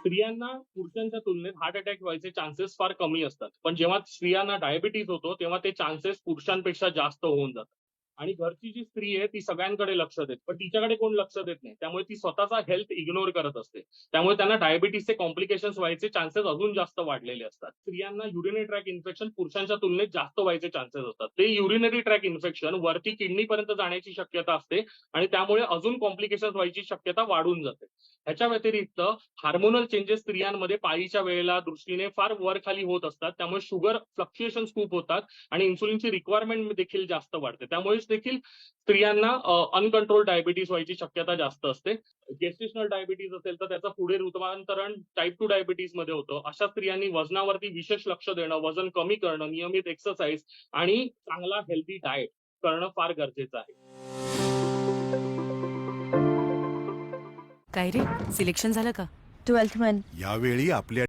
स्त्रियांना पुरुषांच्या तुलनेत हार्ट अटॅक व्हायचे चान्सेस फार कमी असतात. पण जेव्हा स्त्रियांना डायबिटीज होतो तेव्हा ते चान्सेस पुरुषांपेक्षा जास्त होऊन जातात. आणि घरची जी स्त्री आहे ती सगळ्यांकडे लक्ष देत पण तिच्याकडे कोण लक्ष देत नाही? त्यामुळे ती स्वतःचा हेल्थ इग्नोर करत असते. त्यामुळे त्यांना डायबिटीसचे कॉम्प्लिकेशन व्हायचे चान्सेस अजून जास्त वाढलेले असतात. स्त्रियांना युरिनरी ट्रॅक इन्फेक्शन पुरुषांच्या तुलनेत जास्त व्हायचे चान्सेस असतात. ते युरिनरी ट्रॅक इन्फेक्शन वरती किडनीपर्यंत जाण्याची शक्यता असते आणि त्यामुळे अजून कॉम्प्लिकेशन व्हायची शक्यता वाढून जाते. ह्याच्या व्यतिरिक्त हार्मोनल चेंजेस स्त्रियांमध्ये पाळीच्या वेळेला दृष्टीने फार वर खाली होत असतात. त्यामुळे शुगर फ्लक्च्युएशन खूप होतात आणि इन्सुलिनची रिक्वायरमेंट देखील जास्त वाढते. त्यामुळेच देखील स्त्रियांना अनकंट्रोल डायबिटीस व्हायची शक्यता जास्त असते. गेस्टेशनल डायबिटीज असेल तर त्याचं पुढे रूपांतरण टाईप टू डायबिटीजमध्ये होतं. अशा स्त्रियांनी वजनावरती विशेष लक्ष देणं वजन कमी करणं नियमित एक्सरसाइज आणि चांगला हेल्दी डाएट करणं फार गरजेचं आहे. काय रे? सिलेक्शन झालं का? ट्वेल्थ मॅन यावेळी आपल्या